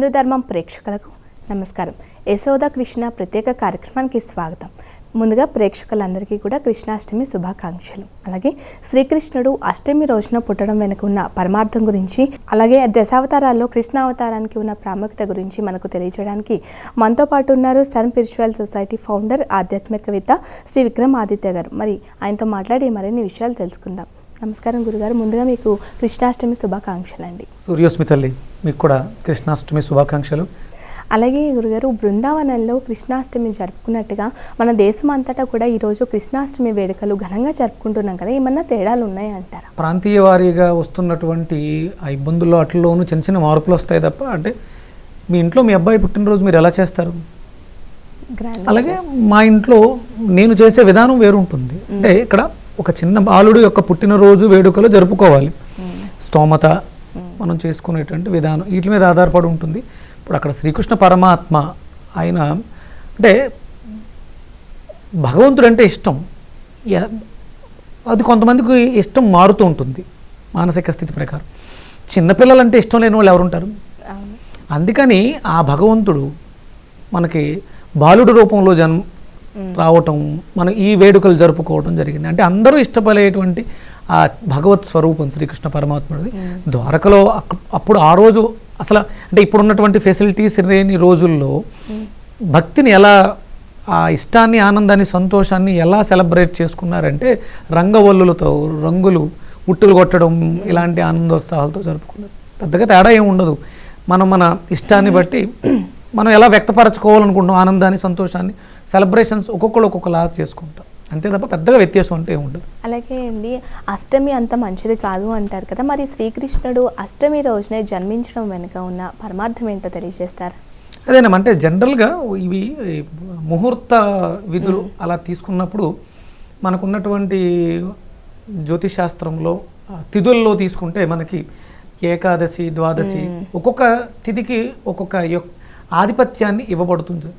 హిందూ ధర్మం ప్రేక్షకులకు నమస్కారం. యశోద కృష్ణ ప్రత్యేక కార్యక్రమానికి స్వాగతం. ముందుగా ప్రేక్షకులందరికీ కూడా కృష్ణాష్టమి శుభాకాంక్షలు. అలాగే శ్రీకృష్ణుడు అష్టమి రోజున పుట్టడం వెనుక ఉన్న పరమార్థం గురించి అలాగే దశావతారాల్లో కృష్ణావతారానికి ఉన్న ప్రాముఖ్యత గురించి మనకు తెలియజేయడానికి మనతో పాటు ఉన్నారు సన్ స్పిరిచువల్ సొసైటీ ఫౌండర్ ఆధ్యాత్మికవేత్త శ్రీ విక్రమ్ ఆదిత్య గారు. మరి ఆయనతో మాట్లాడి మరిన్ని విషయాలు తెలుసుకుందాం. నమస్కారం గురుగారు. ముందుగా మీకు కృష్ణాష్టమి శుభాకాంక్షలు అండి సూర్యోస్మి తల్లి మీకు కూడా కృష్ణాష్టమి శుభాకాంక్షలు. అలాగే గురుగారు బృందావనంలో కృష్ణాష్టమి జరుపుకున్నట్టుగా మన దేశం అంతటా కూడా ఈరోజు కృష్ణాష్టమి వేడుకలు ఘనంగా జరుపుకుంటున్నాం కదా. ఏమన్నా తేడాలు ఉన్నాయి అంటారా? ప్రాంతీయ వారీగా వస్తున్నటువంటి ఆ ఇబ్బందుల్లో అట్లలోనూ చిన్న చిన్న మార్పులు వస్తాయి తప్ప అంటే మీ ఇంట్లో మీ అబ్బాయి పుట్టినరోజు మీరు ఎలా చేస్తారు? అలాగే మా ఇంట్లో నేను చేసే విధానం వేరు ఉంటుంది అంటే ఇక్కడ ఒక చిన్న బాలుడు యొక్క పుట్టినరోజు వేడుకలు జరుపుకోవాలి. స్తోమత మనం చేసుకునేటువంటి విధానం వీటి మీద ఆధారపడి ఉంటుంది. ఇప్పుడు అక్కడ శ్రీకృష్ణ పరమాత్మ ఆయన అంటే భగవంతుడు అంటే ఇష్టం అది కొంతమందికి ఇష్టం మారుతూ ఉంటుంది మానసిక స్థితి ప్రకారం. చిన్నపిల్లలంటే ఇష్టం లేని వాళ్ళు ఎవరుంటారు? అందుకని ఆ భగవంతుడు మనకి బాలుడు రూపంలో జన్మ రావటం మనం ఈ వేడుకలు జరుపుకోవడం జరిగింది. అంటే అందరూ ఇష్టపడేటువంటి ఆ భగవత్ స్వరూపం శ్రీకృష్ణ పరమాత్ముడిది. ద్వారకలో అప్పుడు ఆ రోజు అసలు అంటే ఇప్పుడు ఉన్నటువంటి ఫెసిలిటీస్ లేని రోజుల్లో భక్తిని ఎలా ఆ ఇష్టాన్ని ఆనందాన్ని సంతోషాన్ని ఎలా సెలబ్రేట్ చేసుకున్నారంటే రంగవల్లులతో రంగులు ఉట్టులు కొట్టడం ఇలాంటి ఆనందోత్సాహాలతో జరుపుకున్నారు. పెద్దగా తేడా ఏమి ఉండదు. మనం మన ఇష్టాన్ని బట్టి మనం ఎలా వ్యక్తపరచుకోవాలనుకుంటాం ఆనందాన్ని సంతోషాన్ని సెలబ్రేషన్స్ ఒక్కొక్కరు ఒక్కొక్కలా చేసుకుంటాం. అంతే తప్ప పెద్దగా వ్యత్యాసం అంటే ఉండదు అలాగే అండి అష్టమి అంత మంచిది కాదు అంటారు కదా మరి శ్రీకృష్ణుడు అష్టమి రోజునే జన్మించడం వెనుక ఉన్న పరమార్థం ఏంటో తెలియజేస్తారా? అదేనమ్మా అంటే జనరల్గా ఇవి ముహూర్త విధులు అలా తీసుకున్నప్పుడు మనకున్నటువంటి జ్యోతిష్ శాస్త్రంలో తిథుల్లో తీసుకుంటే మనకి ఏకాదశి ద్వాదశి ఒక్కొక్క తిథికి ఒక్కొక్క యొక్- ఆధిపత్యాన్ని ఇవ్వబడుతుంది.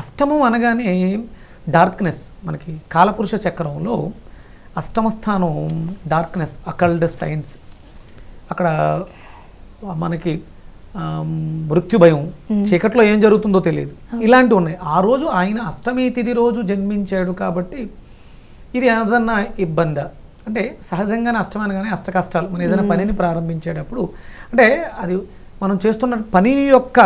అష్టమం అనగానే డార్క్నెస్ మనకి కాలపురుష చక్రంలో అష్టమ స్థానం డార్క్నెస్ అకల్డ్ సైన్స్ అక్కడ మనకి మృత్యు భయం చీకట్లో ఏం జరుగుతుందో తెలియదు. ఇలాంటివి ఉన్నాయి. ఆ రోజు ఆయన అష్టమి తిథి రోజు జన్మించాడు కాబట్టి ఇది ఏదన్నా ఇబ్బంది? అంటే సహజంగానే అష్టం అనగానే అష్ట కష్టాలు మనం ఏదైనా పనిని ప్రారంభించేటప్పుడు అంటే అది మనం చేస్తున్న పని యొక్క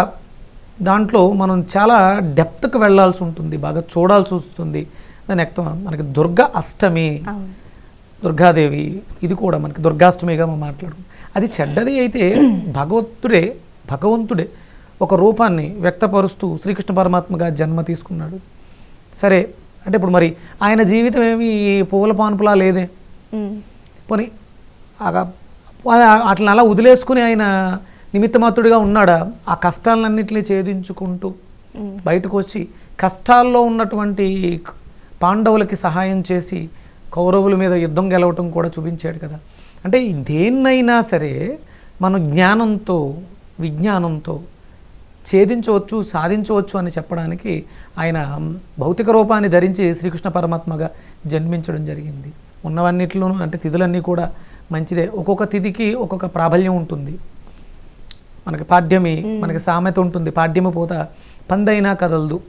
దాంట్లో మనం చాలా డెప్త్కి వెళ్ళాల్సి ఉంటుంది బాగా చూడాల్సి వస్తుంది. దాని ఎక్కువ మనకి దుర్గ అష్టమి దుర్గాదేవి ఇది కూడా మనకి దుర్గాష్టమిగా మనం మాట్లాడుకుంటాం. అది చెడ్డది అయితే భగవంతుడే భగవంతుడే ఒక రూపాన్ని వ్యక్తపరుస్తూ శ్రీకృష్ణ పరమాత్మగా జన్మ తీసుకున్నాడు. సరే అంటే ఇప్పుడు మరి ఆయన జీవితం ఏమి పువ్వుల పాన్పులా లేదే. పోనీ అట్లా అలా వదిలేసుకుని ఆయన నిమిత్తమాత్రుడిగా ఉన్నాడా? ఆ కష్టాలన్నింటినీ ఛేదించుకుంటూ. బయటకు వచ్చి కష్టాల్లో ఉన్నటువంటి పాండవులకి సహాయం చేసి కౌరవుల మీద యుద్ధం గెలవటం కూడా చూపించాడు కదా. అంటే దేన్నైనా సరే మనం జ్ఞానంతో విజ్ఞానంతో ఛేదించవచ్చు సాధించవచ్చు అని చెప్పడానికి ఆయన భౌతిక రూపాన్ని ధరించి శ్రీకృష్ణ పరమాత్మగా జన్మించడం జరిగింది. ఉన్నవన్నిటిలోనూ అంటే తిథులన్నీ కూడా మంచిదే. ఒక్కొక్క తిథికి ఒక్కొక్క ప్రాబల్యం ఉంటుంది. మనకి పాడ్యమి మనకి సామెత ఉంటుంది పాడ్యమి పోత పందైనా కదలదు.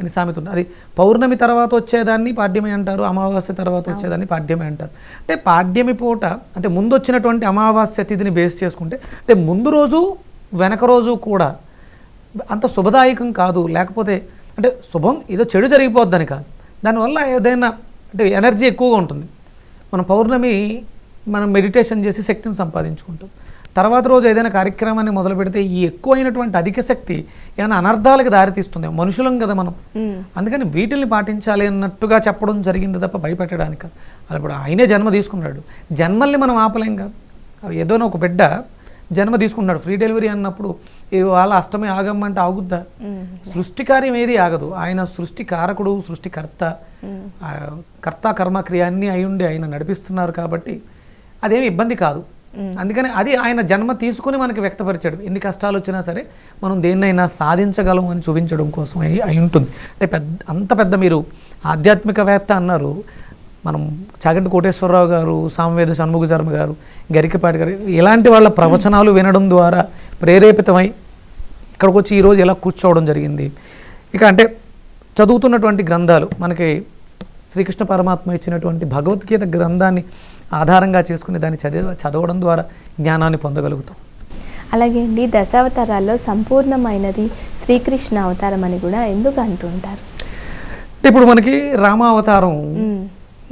అని సామెత ఉంటుంది. అది పౌర్ణమి తర్వాత వచ్చేదాన్ని పాడ్యమి అంటారు అమావాస్య తర్వాత వచ్చేదాన్ని పాడ్యమి అంటారు. అంటే పాడ్యమి పూట అంటే ముందు వచ్చినటువంటి అమావాస్య తిథిని బేస్ చేసుకుంటే అంటే ముందు రోజు వెనక రోజు కూడా అంత శుభదాయకం కాదు. లేకపోతే అంటే శుభం ఏదో చెడు జరిగిపోద్దని కాదు. దానివల్ల ఏదైనా అంటే ఎనర్జీ ఎక్కువగా ఉంటుంది. మనం పౌర్ణమి మనం మెడిటేషన్ చేసి శక్తిని సంపాదించుకుంటాం. తర్వాత రోజు ఏదైనా కార్యక్రమాన్ని మొదలు పెడితే ఈ ఎక్కువైనటువంటి అధిక శక్తి ఏమైనా అనర్థాలకు దారితీస్తుంది. మనుషులం కదా మనం. అందుకని వీటిని పాటించాలి అన్నట్టుగా చెప్పడం జరిగింది తప్ప భయపెట్టడానికి కాదు. ఇప్పుడు ఆయనే జన్మ తీసుకున్నాడు. జన్మల్ని మనం ఆపలేం కాదు. అవి ఏదోనో ఒక బిడ్డ జన్మ తీసుకున్నాడు. ఫ్రీ డెలివరీ అన్నప్పుడు ఇవాళ అష్టమి ఆగమ్మంటే ఆగుద్దా? ఉమ్. సృష్టికార్యం ఏది ఆగదు. ఆయన సృష్టి కారకుడు సృష్టికర్త కర్త కర్మ క్రియ అన్నీ అయి ఉండి ఆయన నడిపిస్తున్నారు కాబట్టి అదేమి ఇబ్బంది కాదు. అందుకని అది ఆయన జన్మ తీసుకుని మనకి వ్యక్తపరిచాడు. ఎన్ని కష్టాలు వచ్చినా సరే మనం దేన్నైనా సాధించగలం అని చూపించడం కోసం అయి అయి ఉంటుంది. అంటే పెద్ద అంత పెద్ద మీరు ఆధ్యాత్మికవేత్త అన్నారు. మనం చాగంటి కోటేశ్వరరావు గారు సామవేద షణ్ముఖ శర్మ గారు గరికపాటి గారు ఇలాంటి వాళ్ళ ప్రవచనాలు వినడం ద్వారా ప్రేరేపితమై ఇక్కడికి వచ్చి ఈరోజు ఎలా కూర్చోవడం జరిగింది. ఇక అంటే చదువుతున్నటువంటి గ్రంథాలు మనకి శ్రీకృష్ణ పరమాత్మ ఇచ్చినటువంటి భగవద్గీత గ్రంథాన్ని ఆధారంగా చేసుకుని దాన్ని చదివ చదవడం ద్వారా జ్ఞానాన్ని పొందగలుగుతాం. అలాగే అండి దశావతారాల్లో సంపూర్ణమైనది శ్రీకృష్ణ అవతారం అని కూడా ఎందుకు అంటుంటారు అంటే ఇప్పుడు మనకి రామావతారం.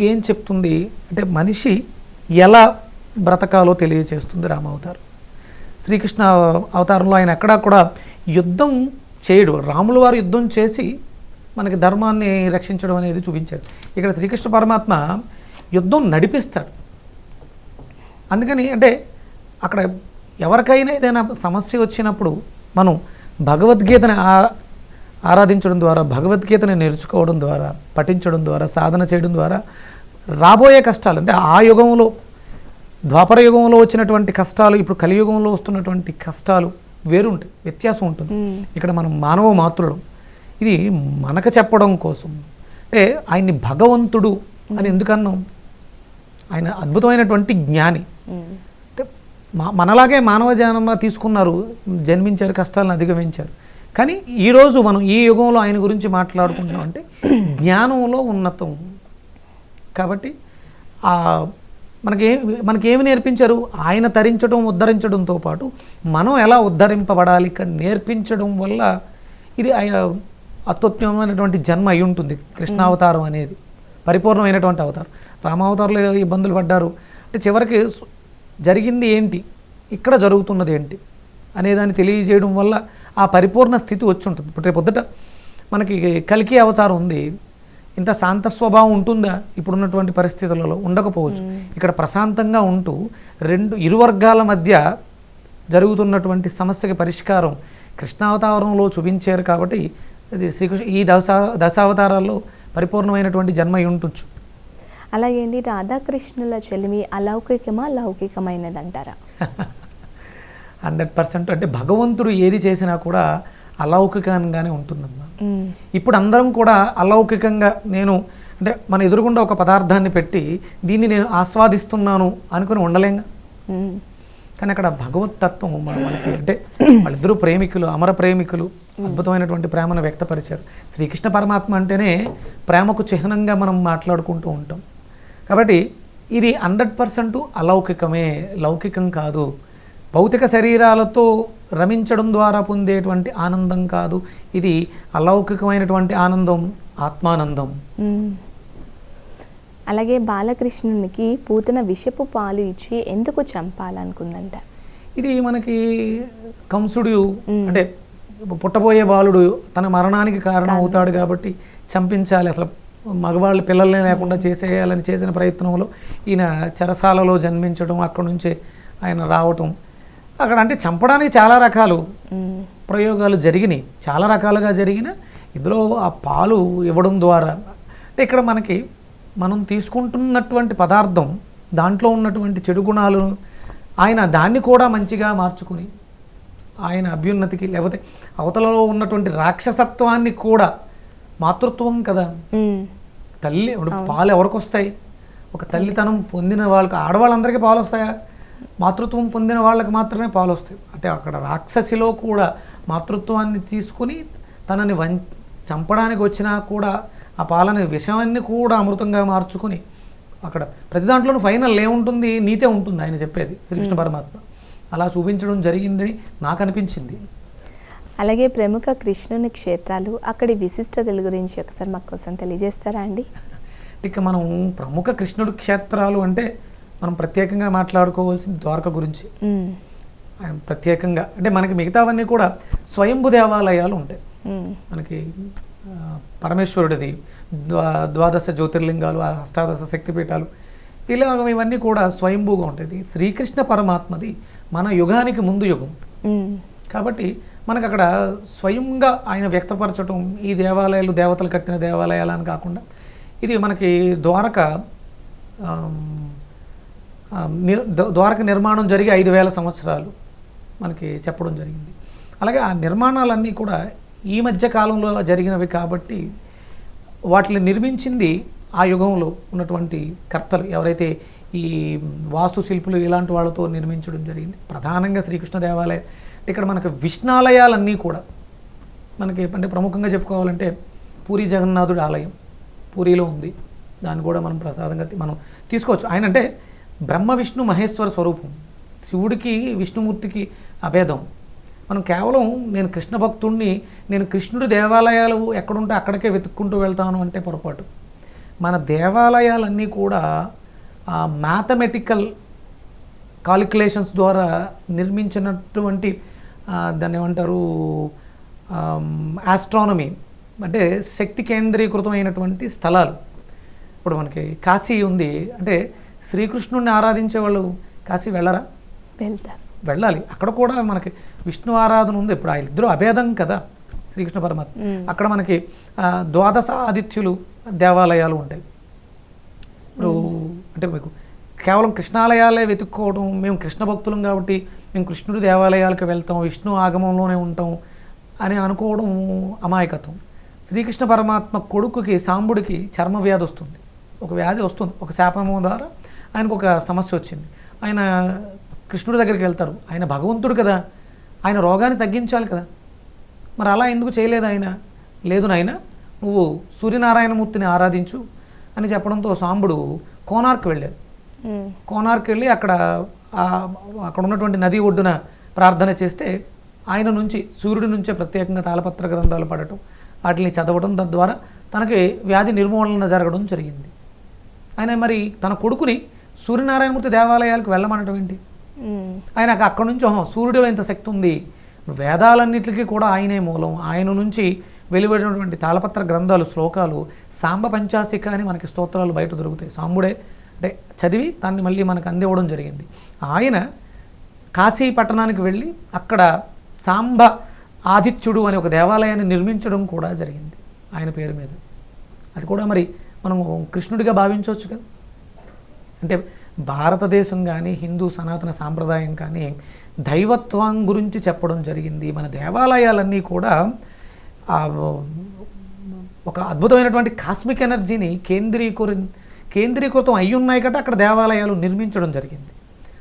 ఏం చెప్తుంది? అంటే మనిషి ఎలా బ్రతకాలో తెలియచేస్తుంది రామావతారం. శ్రీకృష్ణ అవతారంలో ఆయన ఎక్కడా కూడా యుద్ధం చేయడు. రాముల వారు యుద్ధం చేసి మనకి ధర్మాన్ని రక్షించడం అనేది చూపించాడు. ఇక్కడ శ్రీకృష్ణ పరమాత్మ యుద్ధం నడిపిస్తాడు. అందుకని అంటే అక్కడ ఎవరికైనా ఏదైనా సమస్య వచ్చినప్పుడు మనం భగవద్గీతని ఆ- ఆరాధించడం ద్వారా భగవద్గీతని నేర్చుకోవడం ద్వారా పఠించడం ద్వారా సాధన చేయడం ద్వారా రాబోయే కష్టాలు అంటే ఆ యుగంలో ద్వాపర యుగంలో వచ్చినటువంటి కష్టాలు ఇప్పుడు కలియుగంలో వస్తున్నటువంటి కష్టాలు వేరుంటాయి వ్యత్యాసం ఉంటుంది. ఇక్కడ మనం మానవ మాతృడం ఇది మనకు చెప్పడం కోసం. అంటే ఆయన్ని భగవంతుడు అని ఎందుకన్నాం? ఆయన అద్భుతమైనటువంటి జ్ఞాని. అంటే మనలాగే మానవ జన్మ తీసుకున్నారు జన్మించారు కష్టాలను అధిగమించారు. కానీ ఈరోజు మనం ఈ యుగంలో ఆయన గురించి మాట్లాడుకుంటున్నాం అంటే జ్ఞానంలో ఉన్నతం. కాబట్టి మనకి మనకేమి నేర్పించారు? ఆయన తరించడం ఉద్ధరించడంతో పాటు మనం ఎలా ఉద్ధరింపబడాలి నేర్పించడం వల్ల ఇది అత్యుత్తమైనటువంటి జన్మ అయి ఉంటుంది. కృష్ణావతారం అనేది. పరిపూర్ణమైనటువంటి అవతారం. రామావతారంలో ఏదో ఇబ్బందులు పడ్డారు. అంటే చివరికి జరిగింది ఏంటి? ఇక్కడ జరుగుతున్నది ఏంటి? అనేదాన్ని తెలియజేయడం వల్ల ఆ పరిపూర్ణ స్థితి వచ్చి ఉంటుంది ఇప్పుడు రేపు పొద్దుట మనకి కలికి అవతారం ఉంది. ఇంత శాంత స్వభావం ఉంటుందా? ఇప్పుడున్నటువంటి పరిస్థితులలో ఉండకపోవచ్చు. ఇక్కడ ప్రశాంతంగా ఉంటూ రెండు ఇరు వర్గాల మధ్య జరుగుతున్నటువంటి సమస్యకి పరిష్కారం కృష్ణావతారంలో చూపించారు కాబట్టి ఇది శ్రీకృష్ణ ఈ దశ దశావతారాల్లో పరిపూర్ణమైనటువంటి జన్మ ఉండొచ్చు అలాగే అండి రాధాకృష్ణుల చెలిమి అలౌకికమా లౌకికమైనది అంటారా హండ్రెడ్ పర్సెంట్. అంటే భగవంతుడు ఏది చేసినా కూడా అలౌకికంగానే ఉంటుందమ్మా. మ్మ్. ఇప్పుడు అందరం కూడా అలౌకికంగా నేను అంటే మన ఎదురుగుండా ఒక పదార్థాన్ని పెట్టి దీన్ని నేను ఆస్వాదిస్తున్నాను అనుకుని ఉండలేంగా. కానీ అక్కడ భగవత్ తత్వం మన మనకి అంటే వాళ్ళిద్దరూ ప్రేమికులు అమర ప్రేమికులు అద్భుతమైనటువంటి ప్రేమను వ్యక్తపరిచారు. శ్రీకృష్ణ పరమాత్మ అంటేనే ప్రేమకు చిహ్నంగా మనం మాట్లాడుకుంటూ ఉంటాం. కాబట్టి ఇది హండ్రెడ్ పర్సెంట్ అలౌకికమే లౌకికం కాదు. భౌతిక శరీరాలతో రమించడం ద్వారా పొందేటువంటి ఆనందం కాదు. ఇది అలౌకికమైనటువంటి ఆనందం ఆత్మానందం. అలాగే బాలకృష్ణునికి పూతన విషపు పాలు ఇచ్చి ఎందుకు చంపాలనుకుందంట? ఇది మనకి కంసుడు అంటే పుట్టబోయే బాలుడు తన మరణానికి కారణం అవుతాడు కాబట్టి చంపించాలి. అసలు మగవాళ్ళ పిల్లల్ని లేకుండా చేసేయాలని చేసిన ప్రయత్నంలో ఈయన చెరసాలలో జన్మించడం అక్కడ నుంచే ఆయన రావటం. అక్కడ అంటే చంపడానికి చాలా రకాలు. ప్రయోగాలు జరిగినాయి. చాలా రకాలుగా జరిగిన ఇందులో ఆ పాలు ఇవ్వడం ద్వారా అంటే ఇక్కడ మనకి మనం తీసుకుంటున్నటువంటి పదార్థం దాంట్లో ఉన్నటువంటి చెడు గుణాలు ఆయన దాన్ని కూడా మంచిగా మార్చుకుని ఆయన అభ్యున్నతికి లేకపోతే అవతలలో ఉన్నటువంటి రాక్షసత్వాన్ని కూడా మాతృత్వం కదా. తల్లి ఇప్పుడు పాలు ఎవరికి వస్తాయి ఒక తల్లితనం పొందిన వాళ్ళకి ఆడవాళ్ళందరికీ పాలు వస్తాయా మాతృత్వం పొందిన వాళ్ళకి మాత్రమే పాలు వస్తాయి అంటే అక్కడ రాక్షసిలో కూడా మాతృత్వాన్ని తీసుకుని తనని వం చంపడానికి వచ్చినా కూడా ఆ పాలని విషయాన్ని కూడా అమృతంగా మార్చుకుని అక్కడ ప్రతి దాంట్లోనూ ఫైనల్ ఏముంటుంది? నీతే ఉంటుంది ఆయన చెప్పేది శ్రీకృష్ణ పరమాత్మ. అలా చూపించడం జరిగిందని నాకు అనిపించింది. అలాగే ప్రముఖ కృష్ణుని క్షేత్రాలు అక్కడి విశిష్టతల గురించి ఒకసారి మాకు కోసం తెలియజేస్తారా అండి? ఇక మనం ప్రముఖ కృష్ణుడు క్షేత్రాలు అంటే మనం ప్రత్యేకంగా మాట్లాడుకోవాల్సింది ద్వారక గురించి. మ్మ్. ఆయన ప్రత్యేకంగా అంటే మనకి మిగతావన్నీ కూడా స్వయంభు దేవాలయాలు ఉంటాయి. మ్మ్. మనకి పరమేశ్వరుడిది ద్వా ద్వాదశ జ్యోతిర్లింగాలు అష్టాదశ శక్తిపీఠాలు ఇలా ఇవన్నీ కూడా స్వయంభూగా ఉంటుంది శ్రీకృష్ణ పరమాత్మది మన యుగానికి ముందు యుగం. కాబట్టి మనకు అక్కడ స్వయంగా ఆయన వ్యక్తపరచడం ఈ దేవాలయాలు దేవతలు కట్టిన దేవాలయాలు అని కాకుండా ఇది మనకి ద్వారక ద్వారక నిర్మాణం జరిగి ఐదు వేల సంవత్సరాలు మనకి చెప్పడం జరిగింది. అలాగే ఆ నిర్మాణాలన్నీ కూడా ఈ మధ్య కాలంలో జరిగినవి కాబట్టి వాటిని నిర్మించింది ఆ యుగంలో ఉన్నటువంటి కర్తలు. ఎవరైతే ఈ వాస్తు శిల్పులు ఇలాంటి వాళ్ళతో నిర్మించడం జరిగింది ప్రధానంగా శ్రీకృష్ణ దేవాలయం. ఇక్కడ మనకి విష్ణాలయాలన్నీ కూడా మనకి అంటే ప్రముఖంగా చెప్పుకోవాలంటే పూరి జగన్నాథుడి ఆలయం పూరిలో ఉంది. దాన్ని కూడా మనం ప్రసాదంగా మనం తీసుకోవచ్చు. ఆయన అంటే బ్రహ్మ విష్ణు మహేశ్వర స్వరూపం. శివుడికి విష్ణుమూర్తికి అభేదం. మనం కేవలం నేను కృష్ణ భక్తుడిని నేను కృష్ణుడి దేవాలయాలు ఎక్కడుంటే అక్కడికే వెతుక్కుంటూ వెళ్తాను అంటే పొరపాటు. మన దేవాలయాలన్నీ కూడా మ్యాథమెటికల్ కాలిక్యులేషన్స్ ద్వారా నిర్మించినటువంటి దాన్ని ఏమంటారు ఆస్ట్రానమీ అంటే శక్తి కేంద్రీకృతమైనటువంటి స్థలాలు. ఇప్పుడు మనకి కాశీ ఉంది అంటే శ్రీకృష్ణుడిని ఆరాధించే వాళ్ళు కాశీ వెళ్ళరా? వెళ్తారు. వెళ్ళాలి. అక్కడ కూడా మనకి విష్ణు ఆరాధన ఉంది. ఇప్పుడు ఆ ఇద్దరు అభేదం కదా శ్రీకృష్ణ పరమాత్మ. అక్కడ మనకి ద్వాదశ ఆదిత్యులు దేవాలయాలు ఉంటాయి. ఇప్పుడు అంటే మీకు కేవలం కృష్ణాలయాలే వెతుక్కోవడం మేము కృష్ణ భక్తులం కాబట్టి మేము కృష్ణుడి దేవాలయాలకు వెళ్తాం విష్ణు ఆగమంలోనే ఉంటాం అని అనుకోవడం అమాయకత్వం. శ్రీకృష్ణ పరమాత్మ కొడుకుకి సాంబుడికి చర్మ వ్యాధి వస్తుంది. ఒక వ్యాధి వస్తుంది. ఒక శాపము ద్వారా ఆయనకు ఒక సమస్య వచ్చింది. ఆయన కృష్ణుడి దగ్గరికి వెళ్తారు. ఆయన భగవంతుడు కదా. ఆయన రోగాన్ని తగ్గించాలి కదా. మరి అలా ఎందుకు చేయలేదు ఆయన? లేదు నాయన నువ్వు సూర్యనారాయణమూర్తిని ఆరాధించు అని చెప్పడంతో సాంబుడు కోనార్క్ వెళ్ళారు ఉమ్, కోనార్క్ వెళ్ళి అక్కడ అక్కడ ఉన్నటువంటి నది ఒడ్డున ప్రార్థన చేస్తే ఆయన నుంచి సూర్యుడి నుంచే ప్రత్యేకంగా తాళపత్ర గ్రంథాలు పడటం వాటిని చదవడం తద్వారా తనకి వ్యాధి నిర్మూలన జరగడం జరిగింది. ఆయన మరి తన కొడుకుని సూర్యనారాయణమూర్తి దేవాలయాలకు వెళ్ళమనటం ఏంటి? ఆయనకు అక్కడి నుంచి సూర్యుడు ఎంత శక్తి ఉంది? వేదాలన్నిటికీ కూడా ఆయనే మూలం. ఆయన నుంచి వెలువడినటువంటి తాళపత్ర గ్రంథాలు శ్లోకాలు సాంబ పంచాసిక అని మనకి స్తోత్రాలు బయట దొరుకుతాయి. సాంబుడే అంటే చదివి దాన్ని మళ్ళీ మనకు అందివ్వడం జరిగింది. ఆయన కాశీ పట్టణానికి వెళ్ళి అక్కడ సాంబ ఆదిత్యుడు అనే ఒక దేవాలయాన్ని నిర్మించడం కూడా జరిగింది ఆయన పేరు మీద. అది కూడా మరి మనం కృష్ణుడిగా భావించవచ్చు కదా? అంటే భారతదేశం కానీ హిందూ సనాతన సాంప్రదాయం కానీ దైవత్వం గురించి చెప్పడం జరిగింది. మన దేవాలయాలన్నీ కూడా ఒక అద్భుతమైనటువంటి కాస్మిక్ ఎనర్జీని కేంద్రీకరి కేంద్రీకృతం అయి ఉన్నాయి కాబట్టి అక్కడ దేవాలయాలు నిర్మించడం జరిగింది.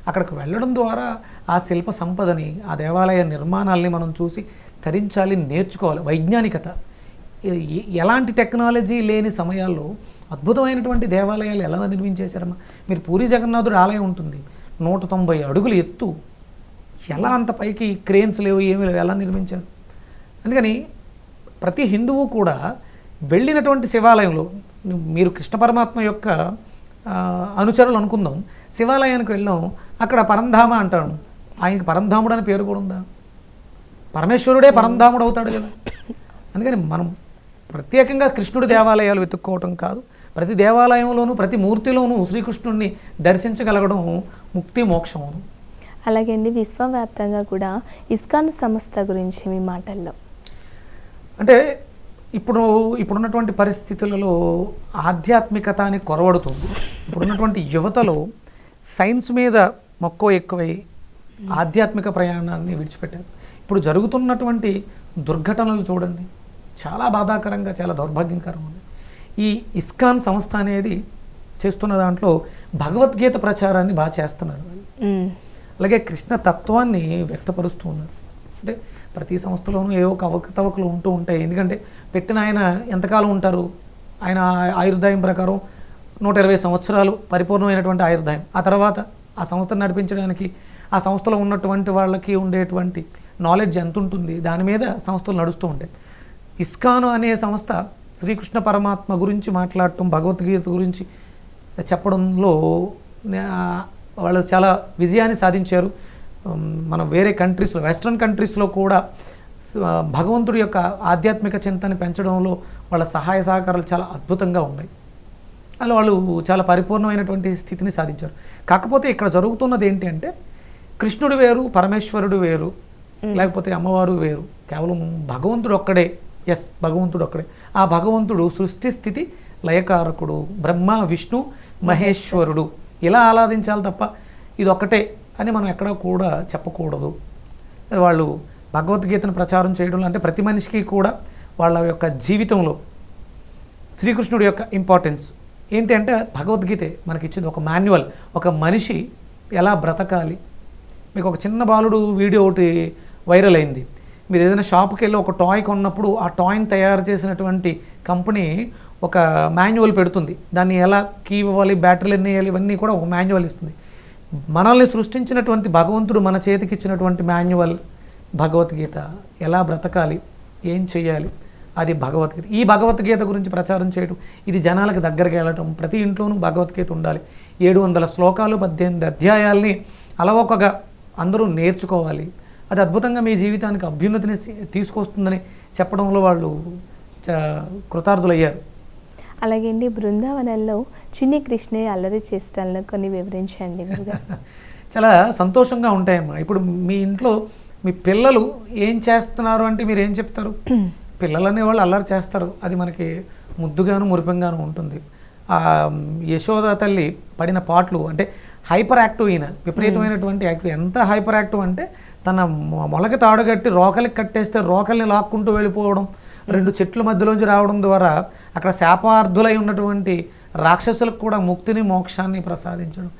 అక్కడికి వెళ్ళడం ద్వారా ఆ శిల్ప సంపదని ఆ దేవాలయ నిర్మాణాల్ని మనం చూసి తరించాలి నేర్చుకోవాలి. వైజ్ఞానికత. ఎలాంటి టెక్నాలజీ లేని సమయాల్లో అద్భుతమైనటువంటి దేవాలయాలు ఎలా నిర్మించేశారమ్మా? మీరు పూరి జగన్నాథుడు ఆలయం ఉంటుంది. నూట తొంభై అడుగులు ఎత్తు. ఎలా అంత పైకి క్రేన్స్ లేవు ఏమీ లేవు ఎలా నిర్మించారు? అందుకని ప్రతి హిందువు కూడా వెళ్ళినటువంటి శివాలయంలో మీరు కృష్ణ పరమాత్మ యొక్క అనుచరులు అనుకుందాం శివాలయానికి వెళ్ళాం అక్కడ పరంధామ అంటాను ఆయనకి పరంధాముడు అని పేరు కూడా ఉందా? పరమేశ్వరుడే పరంధాముడు అవుతాడు కదా. అందుకని మనం ప్రత్యేకంగా కృష్ణుడి దేవాలయాలు వెతుక్కోవటం కాదు. ప్రతి దేవాలయంలోనూ ప్రతి మూర్తిలోనూ శ్రీకృష్ణుడిని దర్శించగలగడం ముక్తి మోక్షమును అలాగే అండి విశ్వవ్యాప్తంగా కూడా ఇస్కాన్ సంస్థ గురించి మీ మాటల్లో. అంటే ఇప్పుడు ఇప్పుడున్నటువంటి పరిస్థితులలో ఆధ్యాత్మికత అని కొరవడుతుంది. ఇప్పుడున్నటువంటి యువతలో సైన్స్ మీద మక్కువ ఎక్కువై ఆధ్యాత్మిక ప్రయాణాన్ని విడిచిపెట్టారు. ఇప్పుడు జరుగుతున్నటువంటి దుర్ఘటనలు చూడండి. చాలా బాధాకరంగా చాలా దౌర్భాగ్యకరంగా ఉంది ఈ ఇస్కాన్ సంస్థ అనేది చేస్తున్న దాంట్లో భగవద్గీత ప్రచారాన్ని బాగా చేస్తున్నారు అలాగే కృష్ణ తత్వాన్ని వ్యక్తపరుస్తూ ఉన్నారు. అంటే ప్రతి సంస్థలోనూ ఏవో ఒక అవకతవకలు ఉంటూ ఉంటాయి. ఎందుకంటే పెట్టిన ఆయన ఎంతకాలం ఉంటారు? ఆయన ఆయుర్దాయం ప్రకారం నూట ఇరవై సంవత్సరాలు పరిపూర్ణమైనటువంటి ఆయుర్దాయం. ఆ తర్వాత ఆ సంస్థను నడిపించడానికి ఆ సంస్థలో ఉన్నటువంటి వాళ్ళకి ఉండేటువంటి నాలెడ్జ్ ఎంత ఉంటుంది? దాని మీద సంస్థలు నడుస్తూ ఉంటాయి. ఇస్కాను అనే సంస్థ శ్రీకృష్ణ పరమాత్మ గురించి మాట్లాడటం భగవద్గీత గురించి చెప్పడంలో వాళ్ళు చాలా విజయాన్ని సాధించారు. మనం వేరే కంట్రీస్లో వెస్ట్రన్ కంట్రీస్లో కూడా భగవంతుడి యొక్క ఆధ్యాత్మిక చింతని పెంచడంలో వాళ్ళ సహాయ సహకారాలు చాలా అద్భుతంగా ఉన్నాయి. అలా వాళ్ళు చాలా పరిపూర్ణమైనటువంటి స్థితిని సాధించారు. కాకపోతే ఇక్కడ జరుగుతున్నది ఏంటి అంటే కృష్ణుడు వేరు పరమేశ్వరుడు వేరు లేకపోతే అమ్మవారు వేరు. కేవలం భగవంతుడు ఒక్కడే ఎస్ భగవంతుడు ఒక్కడే ఆ భగవంతుడు సృష్టి స్థితి లయకారకుడు బ్రహ్మ విష్ణు మహేశ్వరుడు. ఇలా ఆరాధించాలి తప్ప ఇది ఒక్కటే అని మనం ఎక్కడా కూడా చెప్పకూడదు. వాళ్ళు భగవద్గీతను ప్రచారం చేయడంలో అంటే ప్రతి మనిషికి కూడా వాళ్ళ యొక్క జీవితంలో శ్రీకృష్ణుడి యొక్క ఇంపార్టెన్స్ ఏంటి అంటే భగవద్గీతే మనకి ఇచ్చింది ఒక మాన్యువల్ ఒక మనిషి ఎలా బ్రతకాలి. మీకు ఒక చిన్న బాలుడు వీడియో ఒకటి వైరల్ అయింది. మీరు ఏదైనా షాప్కి వెళ్ళి ఒక టాయ్ కొన్నప్పుడు ఆ టాయ్ని తయారు చేసినటువంటి కంపెనీ ఒక మాన్యువల్ పెడుతుంది. దాన్ని ఎలా కీ ఇవ్వాలి బ్యాటరీలు ఎన్ని వేయాలి ఇవన్నీ కూడా ఒక మాన్యువల్ ఇస్తుంది. మనల్ని సృష్టించినటువంటి భగవంతుడు మన చేతికి ఇచ్చినటువంటి మాన్యువల్ భగవద్గీత ఎలా బ్రతకాలి ఏం చేయాలి అది భగవద్గీత. ఈ భగవద్గీత గురించి ప్రచారం చేయడం ఇది జనాలకు దగ్గరికి వెళ్ళటం ప్రతి ఇంట్లోనూ భగవద్గీత ఉండాలి. ఏడు వందల శ్లోకాలు పద్దెనిమిది అధ్యాయాల్ని అలవోకగా అందరూ నేర్చుకోవాలి. అది అద్భుతంగా మీ జీవితానికి అభ్యున్నతిని తీసుకొస్తుందని చెప్పడంలో వాళ్ళు చ- కృతార్థులయ్యారు. అలాగే అండి బృందావనంలో చిన్ని కృష్ణయ్య అల్లరి చేష్టలను కొన్ని వివరించండి చాలా సంతోషంగా ఉంటాయమ్మా. ఇప్పుడు మీ ఇంట్లో మీ పిల్లలు ఏం చేస్తున్నారు అంటే మీరు ఏం చెప్తారు? పిల్లలు అనేవాళ్ళు అల్లరి చేస్తారు. అది మనకి ముద్దుగాను మురిపంగాను ఉంటుంది. ఆ యశోద తల్లి పడిన పాటలు అంటే హైపర్ యాక్టివ్ ఈయన. విపరీతమైనటువంటి యాక్టివ్. ఎంత హైపర్ యాక్టివ్ అంటే తన మొలక తాడుగట్టి రోకలికి కట్టేస్తే రోకల్ని లాక్కుంటూ వెళ్ళిపోవడం రెండు చెట్ల మధ్యలోంచి రావడం ద్వారా అక్కడ శాపార్థులై ఉన్నటువంటి రాక్షసులకు కూడా ముక్తిని మోక్షాన్ని ప్రసాదించడం.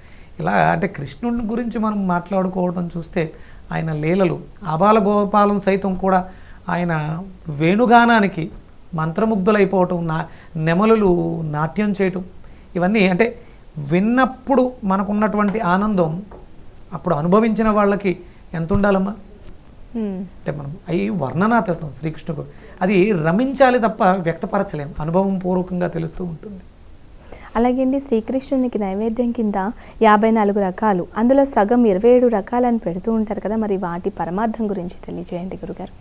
ఇలా అంటే కృష్ణుడి గురించి మనం మాట్లాడుకోవడం చూస్తే ఆయన లీలలు ఆబాల గోపాలం సైతం కూడా ఆయన వేణుగానానికి మంత్రముగ్ధులైపోవటం నా నెమలులు నాట్యం చేయటం ఇవన్నీ అంటే విన్నప్పుడు మనకున్నటువంటి ఆనందం అప్పుడు అనుభవించిన వాళ్ళకి ఎంత ఉండాలమ్మా. అంటే మనం అవి వర్ణనాతత్వం శ్రీకృష్ణుడు అది రమించాలి తప్ప వ్యక్తపరచలేం. అనుభవం పూర్వకంగా తెలుస్తూ ఉంటుంది. అలాగే అండి శ్రీకృష్ణునికి నైవేద్యం కింద యాభై నాలుగు రకాలు అందులో సగం ఇరవై ఏడు రకాలని పెడుతూ ఉంటారు కదా మరి వాటి పరమార్థం గురించి తెలియజేయండి గురుగారు.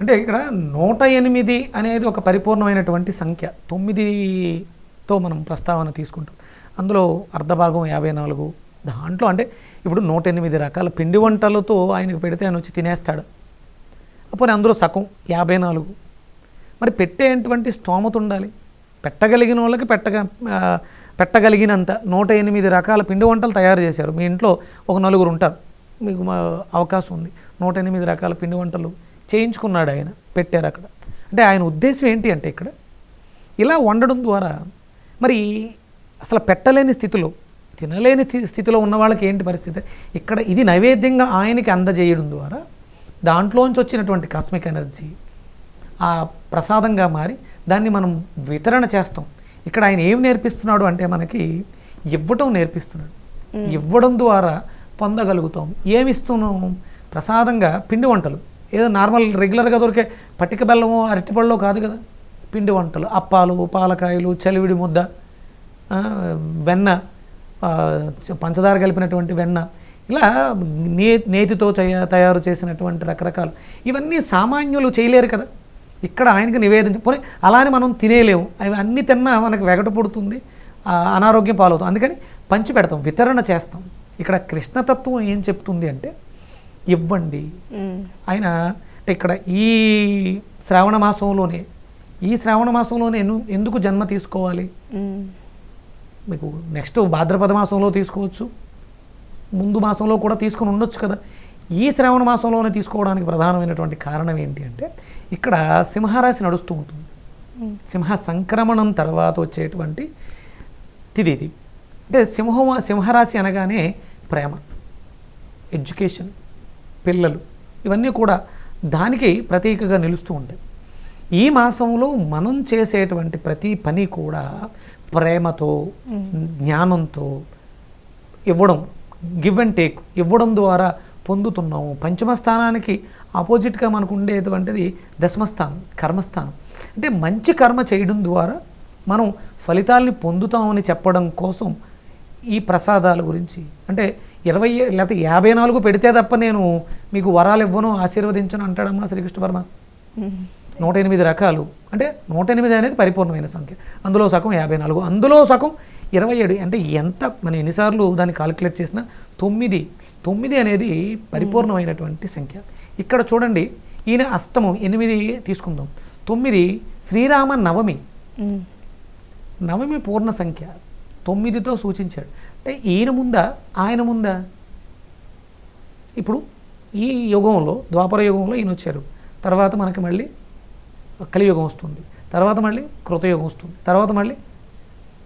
అంటే ఇక్కడ నూట ఎనిమిది అనేది ఒక పరిపూర్ణమైనటువంటి సంఖ్య. తొమ్మిదితో మనం ప్రస్తావన తీసుకుంటాం. అందులో అర్ధభాగం యాభై నాలుగు. దాంట్లో అంటే ఇప్పుడు నూట ఎనిమిది రకాల పిండి వంటలతో ఆయనకు పెడితే ఆయన వచ్చి తినేస్తాడు. అప్పుడు అందులో సగం యాభై నాలుగు. మరి పెట్టేటువంటి స్తోమత ఉండాలి. పెట్టగలిగిన వాళ్ళకి పెట్టగ పెట్టగలిగినంత నూట ఎనిమిది రకాల పిండి వంటలు తయారు చేశారు. మీ ఇంట్లో ఒక నలుగురు ఉంటారు. మీకు మా అవకాశం ఉంది. నూట ఎనిమిది రకాల పిండి వంటలు చేయించుకున్నాడు ఆయన పెట్టారు అక్కడ. అంటే ఆయన ఉద్దేశం ఏంటి అంటే ఇక్కడ ఇలా వండడం ద్వారా మరి అసలు పెట్టలేని స్థితిలో తినలేని స్థి- స్థితిలో ఉన్న వాళ్ళకి ఏంటి పరిస్థితి? ఇక్కడ ఇది నైవేద్యంగా ఆయనకి అందజేయడం ద్వారా దాంట్లోంచి వచ్చినటువంటి కాస్మిక్ ఎనర్జీ ఆ ప్రసాదంగా మారి దాన్ని మనం వితరణ చేస్తాం. ఇక్కడ ఆయన ఏం నేర్పిస్తున్నాడు అంటే మనకి ఇవ్వటం నేర్పిస్తున్నాడు. ఇవ్వడం ద్వారా పొందగలుగుతాం. ఏమి ఇస్తున్నాం? ప్రసాదంగా పిండి వంటలు. ఏదో నార్మల్ రెగ్యులర్గా దొరికే పట్టిక బెల్లము అరటిపళ్ళలో కాదు కదా? పిండి వంటలు. అప్పాలు పాలకాయలు చలివిడి ముద్ద. వెన్న పంచదార కలిపినటువంటి వెన్న ఇలా నే నేతితో తయారు చేసినటువంటి రకరకాలు. ఇవన్నీ సామాన్యులు చేయలేరు కదా. ఇక్కడ ఆయనకి నివేదించ పోనీ అలా అని మనం తినేలేము. అవి అన్నీ తిన్నా మనకు వెగట పుడుతుంది అనారోగ్యం పాలవుతాం. అందుకని పంచి పెడతాం వితరణ చేస్తాం. ఇక్కడ కృష్ణతత్వం ఏం చెప్తుంది అంటే ఇవ్వండి. ఆయన అంటే ఇక్కడ ఈ శ్రావణ మాసంలోనే ఈ శ్రావణ మాసంలోనే ఎందుకు జన్మ తీసుకోవాలి. మీకు నెక్స్ట్ భాద్రపద మాసంలో తీసుకోవచ్చు. ముందు మాసంలో కూడా తీసుకుని ఉండొచ్చు కదా. ఈ శ్రావణ మాసంలోనే తీసుకోవడానికి ప్రధానమైనటువంటి కారణం ఏంటి అంటే ఇక్కడ సింహరాశి నడుస్తూ ఉంటుంది. సింహ సంక్రమణం తర్వాత వచ్చేటువంటి తిది ఇది. అంటే సింహం సింహరాశి అనగానే ప్రేమ ఎడ్యుకేషన్ పిల్లలు ఇవన్నీ కూడా దానికి ప్రతీకగా నిలుస్తూ ఉంటాయి. ఈ మాసంలో మనం చేసేటువంటి ప్రతి పని కూడా ప్రేమతో జ్ఞానంతో ఇవ్వడం గివ్ అండ్ టేక్ ఇవ్వడం ద్వారా పొందుతున్నాము. పంచమ స్థానానికి ఆపోజిట్గా మనకు ఉండేటువంటిది దశమస్థానం కర్మస్థానం. అంటే మంచి కర్మ చేయడం ద్వారా మనం ఫలితాల్ని పొందుతామని చెప్పడం కోసం ఈ ప్రసాదాల గురించి. అంటే ఇరవై లేకపోతే యాభై నాలుగు పెడితే తప్ప నేను మీకు వరాలు ఇవ్వను ఆశీర్వదించను అంటాడమ్మా శ్రీకృష్ణ పరమ ఉమ్. నూట ఎనిమిది రకాలు. అంటే నూట ఎనిమిది అనేది పరిపూర్ణమైన సంఖ్య. అందులో సగం యాభై నాలుగు. అందులో సగం ఇరవై ఏడు. అంటే ఎంత మనం ఎన్నిసార్లు దాన్ని కాలిక్యులేట్ చేసినా తొమ్మిది. తొమ్మిది అనేది పరిపూర్ణమైనటువంటి సంఖ్య. ఇక్కడ చూడండి ఈయన అష్టమం ఎనిమిది తీసుకుందాం. తొమ్మిది శ్రీరామ నవమి. నవమి పూర్ణ సంఖ్య. తొమ్మిదితో సూచించాడు. అంటే ఈయన ముందా ఆయన ముందా? ఇప్పుడు ఈ యుగంలో ద్వాపర యుగంలో ఈయన వచ్చారు తర్వాత మనకి మళ్ళీ కలియుగం వస్తుంది. తర్వాత మళ్ళీ కృతయుగం వస్తుంది. తర్వాత మళ్ళీ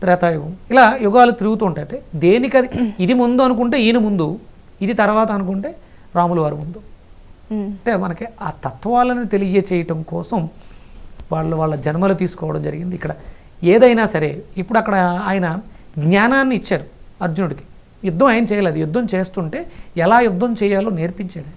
త్రేతాయుగం. ఇలా యుగాలు తిరుగుతూ ఉంటాయి. అంటే దేనికి అది ఇది ముందు అనుకుంటే ఈయన ముందు ఇది తర్వాత అనుకుంటే రాముల వారి ముందు. అంటే మనకి ఆ తత్వాలను తెలియచేయటం కోసం వాళ్ళు వాళ్ళ జన్మలు తీసుకోవడం జరిగింది ఇక్కడ. ఏదైనా సరే ఇప్పుడు అక్కడ ఆయన జ్ఞానాన్ని ఇచ్చారు అర్జునుడికి. యుద్ధం ఆయన చేయలేదు యుద్ధం చేస్తుంటే ఎలా యుద్ధం చేయాలో నేర్పించాడు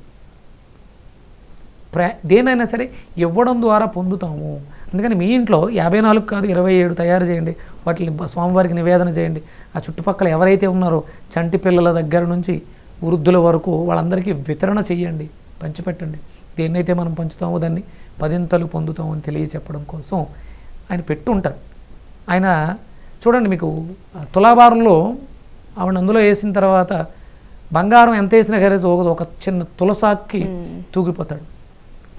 ప్ర దేనైనా సరే ఇవ్వడం ద్వారా పొందుతాము. అందుకని మీ ఇంట్లో యాభై నాలుగు కాదు ఇరవై ఏడు తయారు చేయండి. వాటిని స్వామివారికి నివేదన చేయండి. ఆ చుట్టుపక్కల ఎవరైతే ఉన్నారో చంటి పిల్లల దగ్గర నుంచి వృద్ధుల వరకు వాళ్ళందరికీ వితరణ చేయండి. పంచిపెట్టండి. దేన్నైతే మనం పంచుతామో దాన్ని పదింతలు పొందుతామో అని తెలియచెప్పడం కోసం ఆయన పెట్టుంటారు. ఆయన చూడండి మీకు తులాభారంలో ఆవిడ అందులో వేసిన తర్వాత బంగారం ఎంత వేసినా సరే తూగదు ఒక చిన్న తులసాకి తూగిపోతాడు.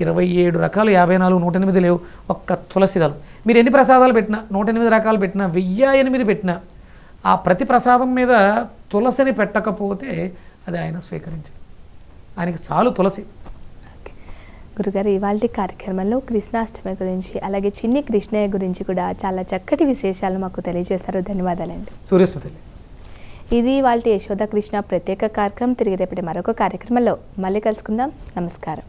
ఇరవై ఏడు రకాలు యాభై నాలుగు నూట ఎనిమిది లేవు. ఒక్క తులసి దళం మీరు ఎన్ని ప్రసాదాలు పెట్టినా నూట ఎనిమిది రకాలు పెట్టినా వెయ్యి ఎనిమిది పెట్టినా ఆ ప్రతి ప్రసాదం మీద తులసిని పెట్టకపోతే అది ఆయన స్వీకరించారు ఆయనకి చాలు తులసి. గురుగారు ఇవాళ కార్యక్రమంలో కృష్ణాష్టమి గురించి అలాగే చిన్ని కృష్ణయ్య గురించి కూడా చాలా చక్కటి విశేషాలు మాకు తెలియజేస్తారు ధన్యవాదాలండి. సూర్యస్మతి ఇది వాళ్ళ యశోద కృష్ణ ప్రత్యేక కార్యక్రమం. తిరిగి రేపటి మరొక కార్యక్రమంలో మళ్ళీ కలుసుకుందాం. నమస్కారం.